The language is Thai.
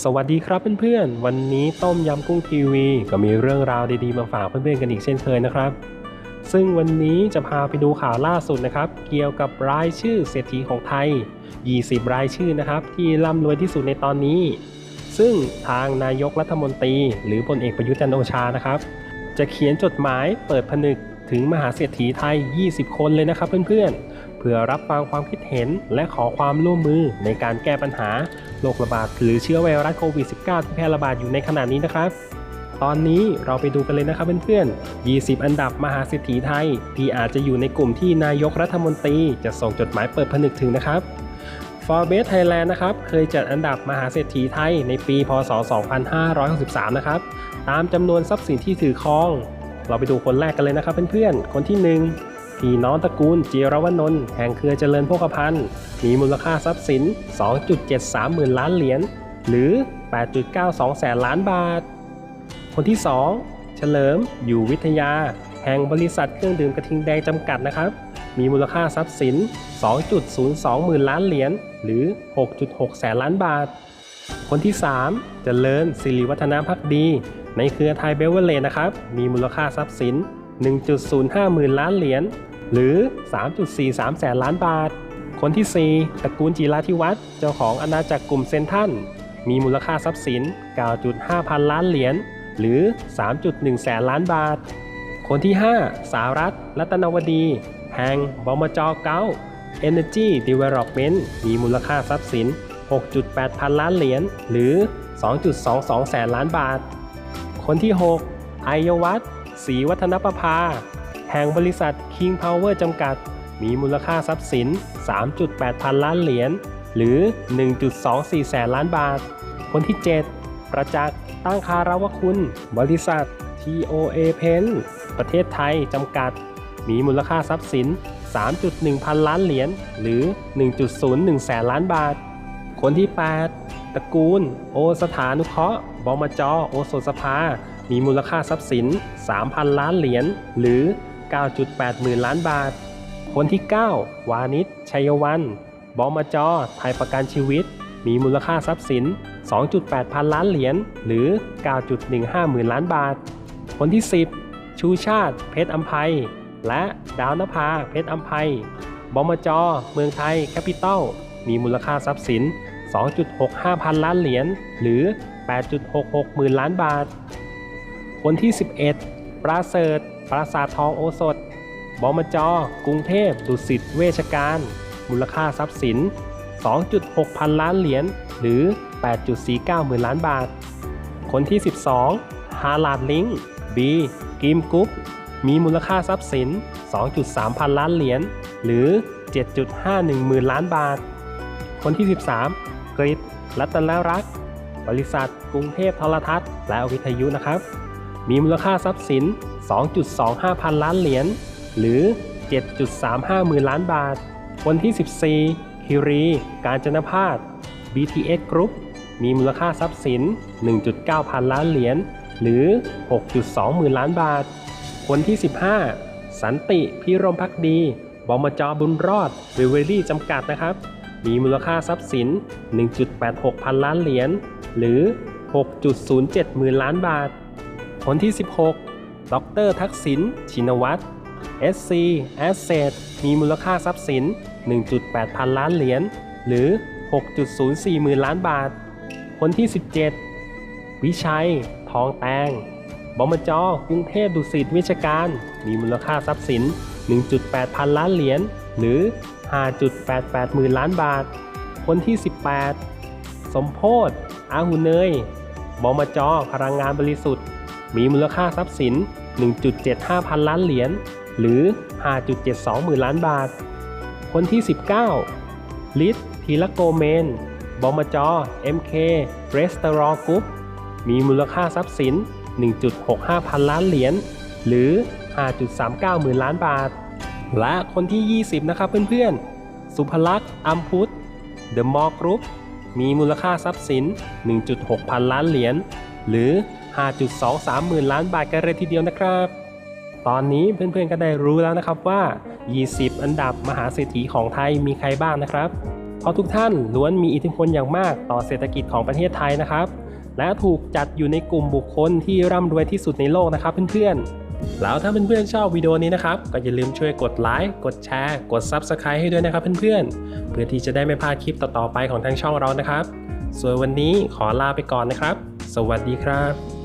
สวัสดีครับเพื่อนๆ วันนี้ต้มยำกุ้งทีวี ก็มีเรื่องราวดีๆมาฝากเพื่อนๆกันอีกเช่นเคยนะครับ ซึ่งวันนี้จะพาไปดูข่าวล่าสุดนะครับ เกี่ยวกับรายชื่อเศรษฐีของไทย 20 รายชื่อนะครับ ที่ร่ำรวยที่สุดในตอนนี้ ซึ่งทางนายกรัฐมนตรี หรือพลเอกประยุทธ์จันโอชานะครับ จะเขียนจดหมายเปิดผนึกถึงมหาเศรษฐีไทย 20 คนเลยนะครับเพื่อนๆ เพื่อรับฟังความคิดเห็น และขอความร่วมมือในการแก้ปัญหาโรคระบาดหรือเชื้อไวรัสโควิด -19 ที่แพร่ระบาดอยู่ในขณะนี้นะครับ ตอนนี้เราไปดูกันเลยนะครับเพื่อนๆ 20 อันดับมหาเศรษฐีไทย ที่อาจจะอยู่ในกลุ่มที่นายกรัฐมนตรีจะส่งจดหมายเปิดผนึกถึงนะครับ Forbes Thailand นะครับเคยจัดอันดับมหาเศรษฐีไทยในปี พศ 2563 นะครับ ตามจำนวนทรัพย์สินที่ถือครอง เราไปดูคนแรกกันเลยนะครับเพื่อนๆ คนที่ 1 พี่น้องตระกูลเจียรวนนท์แห่งเครือเจริญโภคภัณฑ์ มีมูลค่าทรัพย์สิน 2.73หมื่นล้านเหรียญ หรือ 8.92 แสนล้านบาท คนที่ 2 เฉลิม อยู่วิทยา แห่งบริษัทเครื่องดื่มกระทิงแดงจำกัดนะครับ มีมูลค่าทรัพย์สิน 2.02หมื่นล้านเหรียญ หรือ 6.6 แสนล้านบาท คนที่ 3 เจริญสิริวัฒนาพักดี ในเครือไทยเบเวอร์เลนะครับ มีมูลค่าทรัพย์สิน1.05หมื่นล้านเหรียญ หรือ 3.43 แสนล้านบาท คนที่ 4ตระกูลจีราธิวัฒน์เจ้าของอาณาจักรกลุ่มเซนทันมีมูลค่าทรัพย์สิน 9.5 พันล้านเหรียญหรือ 3.1 แสนล้านบาท คนที่ 5 สารัตรัตนวดี แห่งบมจเก้า Energy Development มีมูลค่าทรัพย์สิน 6.8 พันล้านเหรียญหรือ 2.22 แสนล้านบาท คนที่ 6 ไอยวัฒน์ศรีวัฒนประภา แห่งบริษัท King Power จำกัด มีมูลค่าทรัพย์สิน 3.8 พันล้านเหรียญ หรือ 1.24 แสนล้านบาท คนที่ 7 ประจักษ์ ตั้งคาราวคุณ บริษัท TOA Pen ประเทศไทยจำกัด มีมูลค่าทรัพย์สิน 3.1 พันล้านเหรียญ หรือ 1.01 แสนล้านบาท คนที่ 8 ตระกูล โอสถานุเคราะห์ บมจ โอโสสภา มีมูลค่าทรัพย์สิน 3,000 ล้านเหรียญ หรือ 9.8 หมื่นล้านบาท คนที่ 9 วานิช ชัยวัน บอมจอไทยประกันชีวิต มีมูลค่าทรัพย์สิน 2.8 พันล้านเหรียญ หรือ 9.15 หมื่นล้านบาท คนที่ 10 ชูชาติ เพชรอัมภัย และดาวนภา เพชรอัมภัยบมจอเมืองไทย แคปิตอล มีมูลค่าทรัพย์สิน 2.65 พันล้านเหรียญ หรือ 8.66 หมื่นล้านบาท คนที่ 11 ปราเสริฐ ปราสาททองโอสถ บมจ กรุงเทพ ดุสิต เวชการ มูลค่าทรัพย์สิน 2.6 พันล้านเหรียญ หรือ 8.49 หมื่นล้านบาท คนที่ 12 ฮาลาดลิงบีกิมกุ๊ปมีมูลค่าทรัพย์สิน 2.3 พันล้านเหรียญ หรือ 7.51 หมื่นล้านบาท คนที่ 13 กริตรัตนรักษ์บริษัท กรุงเทพโทรทัศน์ และวิทยุนะครับ มีมูลค่าทรัพย์สิน 2.25 พันล้านเหรียญ หรือ 7.35หมื่นล้านบาท คนที่ 14 คิรี การจนพาส BTS Group มีมูลค่าทรัพย์สิน 1.9 พันล้านเหรียญ หรือ 6.2หมื่นล้านบาท คนที่ 15 สันติพิรมพักดี บมจบุญรอดเวเวอรี่จำกัดนะครับ มีมูลค่าทรัพย์สิน 1.86 พันล้านเหรียญ หรือ 6.07หมื่นล้านบาท คนที่ 16 ดรทักษิณ ชินวัตร SC Asset มีมูลค่าทรัพย์สิน 1.8 พันล้านเหรียญ หรือ 6.04หมื่นล้านบาท คนที่ 17 วิชัย ทองแตง บมจกรุงเทพดุสิตวิชการ มีมูลค่าทรัพย์สิน 1.8 พันล้านเหรียญ หรือ 5.88หมื่นล้านบาท คนที่ 18 สมโพธอาหุเนย บมจพลังงานบริสุทธิ์ มีมูลค่าทรัพย์สิน 1.75 พันล้านเหรียญ หรือ 5.72 หมื่นล้านบาท คนที่ 19 ลิศพีละโกเมน บอมจอ MK r e s t a u r a n t Group มีมูลค่าทรัพย์สิน 1.65 พันล้านเหรียญ หรือ 5.39 หมื่นล้านบาท และคนที่ 20 นะครับเพื่อนๆ สุภลักษณ์อัมพุทธ The m o r Group มีมูลค่าทรัพย์สิน 1.6 พันล้านเหรียญ หรือ 5.23 หมื่นล้านบาทกันเลยทีเดียวนะครับ ตอนนี้เพื่อนๆก็ได้รู้แล้วนะครับว่า 20 อันดับมหาเศรษฐีของไทยมีใครบ้างนะครับ เพราะทุกท่านล้วนมีอิทธิพลอย่างมากต่อเศรษฐกิจของประเทศไทยนะครับ และถูกจัดอยู่ในกลุ่มบุคคลที่ร่ำรวยที่สุดในโลกนะครับเพื่อนๆ แล้วถ้าเพื่อนๆชอบวิดีโอนี้นะครับ ก็อย่าลืมช่วยกดไลค์ กดแชร์ กด Subscribe ให้ด้วยนะครับเพื่อนๆ เพื่อที่จะได้ไม่พลาดคลิปต่อๆไปของทางช่องเรานะครับส่วนวันนี้ขอลาไปก่อนนะครับ สวัสดีครับ